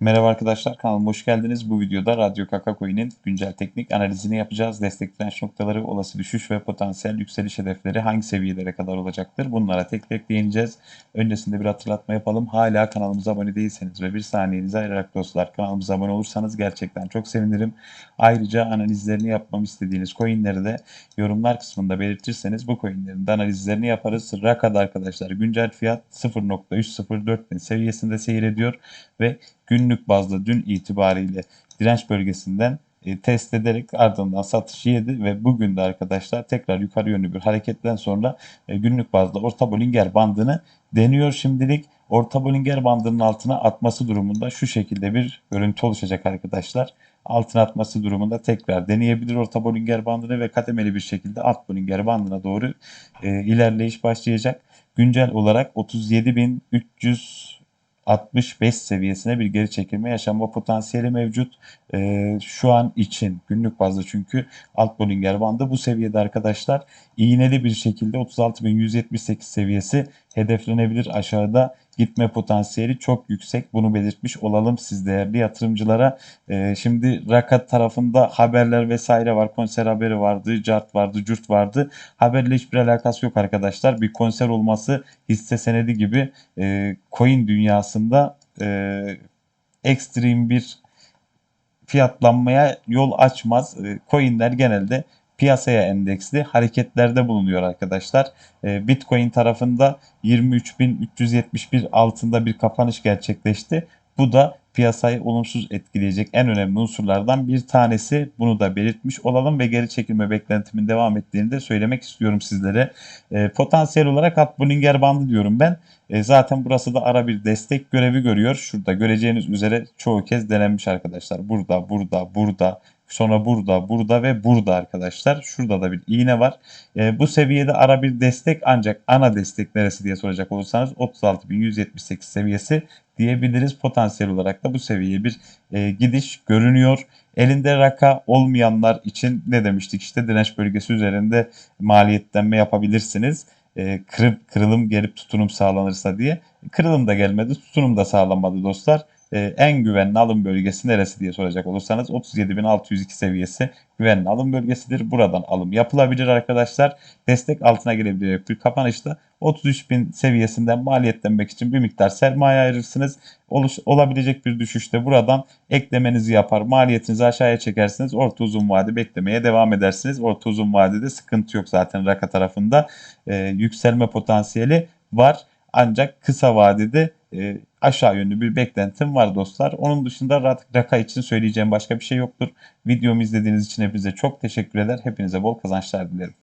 Merhaba arkadaşlar kanalıma hoş geldiniz. Bu videoda Radyo Kaka Coin'in güncel teknik analizini yapacağız. Destek direnç noktaları, olası düşüş ve potansiyel yükseliş hedefleri hangi seviyelere kadar olacaktır? Bunlara tek tek değineceğiz. Öncesinde bir hatırlatma yapalım. Hala kanalımıza abone değilseniz ve bir saniyenizi ayırarak dostlar kanalımıza abone olursanız gerçekten çok sevinirim. Ayrıca analizlerini yapmamı istediğiniz coinleri de yorumlar kısmında belirtirseniz bu coinlerin de analizlerini yaparız. Raka'da arkadaşlar güncel fiyat 0.304 seviyesinde seyrediyor ve günlük bazda dün itibariyle direnç bölgesinden e, test ederek ardından satış yedi ve bugün de arkadaşlar tekrar yukarı yönlü bir hareketten sonra e, günlük bazda orta Bollinger bandını deniyor şimdilik. Orta Bollinger bandının altına atması durumunda şu şekilde bir görüntü oluşacak arkadaşlar. Altına atması durumunda tekrar deneyebilir orta Bollinger bandını ve kademeli bir şekilde alt Bollinger bandına doğru e, ilerleyiş başlayacak. Güncel olarak 37.300 65 seviyesine bir geri çekilme yaşanma potansiyeli mevcut. Ee, şu an için günlük bazda çünkü alt Bollinger bandı bu seviyede arkadaşlar iğneli bir şekilde 36.178 seviyesi hedeflenebilir aşağıda gitme potansiyeli çok yüksek. Bunu belirtmiş olalım siz değerli yatırımcılara. Ee, şimdi Rakat tarafında haberler vesaire var. Konser haberi vardı, cart vardı, cürt vardı. Haberle hiçbir alakası yok arkadaşlar. Bir konser olması hisse senedi gibi e, coin dünyasında e, ekstrem bir fiyatlanmaya yol açmaz. E, coinler genelde piyasaya endeksli hareketlerde bulunuyor arkadaşlar. Ee, Bitcoin tarafında 23.371 altında bir kapanış gerçekleşti. Bu da piyasayı olumsuz etkileyecek en önemli unsurlardan bir tanesi. Bunu da belirtmiş olalım ve geri çekilme beklentimin devam ettiğini de söylemek istiyorum sizlere. E, potansiyel olarak alt Bollinger bandı diyorum ben. E, zaten burası da ara bir destek görevi görüyor. Şurada göreceğiniz üzere çoğu kez denenmiş arkadaşlar. Burada, burada, burada, Sonra burada, burada ve burada arkadaşlar. Şurada da bir iğne var. E, bu seviyede ara bir destek ancak ana destek neresi diye soracak olursanız 36.178 seviyesi diyebiliriz. Potansiyel olarak da bu seviyeye bir e, gidiş görünüyor. Elinde raka olmayanlar için ne demiştik işte direnç bölgesi üzerinde maliyetlenme yapabilirsiniz. E, kırıp, kırılım gelip tutunum sağlanırsa diye. Kırılım da gelmedi, tutunum da sağlanmadı dostlar e, en güvenli alım bölgesi neresi diye soracak olursanız 37.602 seviyesi güvenli alım bölgesidir. Buradan alım yapılabilir arkadaşlar. Destek altına gelebilecek bir kapanışta 33.000 seviyesinden maliyetlenmek için bir miktar sermaye ayırırsınız. Oluş, olabilecek bir düşüşte buradan eklemenizi yapar. Maliyetinizi aşağıya çekersiniz. Orta uzun vade beklemeye devam edersiniz. Orta uzun vadede sıkıntı yok zaten Raka tarafında. E, yükselme potansiyeli var. Ancak kısa vadede e, aşağı yönlü bir beklentim var dostlar. Onun dışında Raka için söyleyeceğim başka bir şey yoktur. Videomu izlediğiniz için hepinize çok teşekkür eder. Hepinize bol kazançlar dilerim.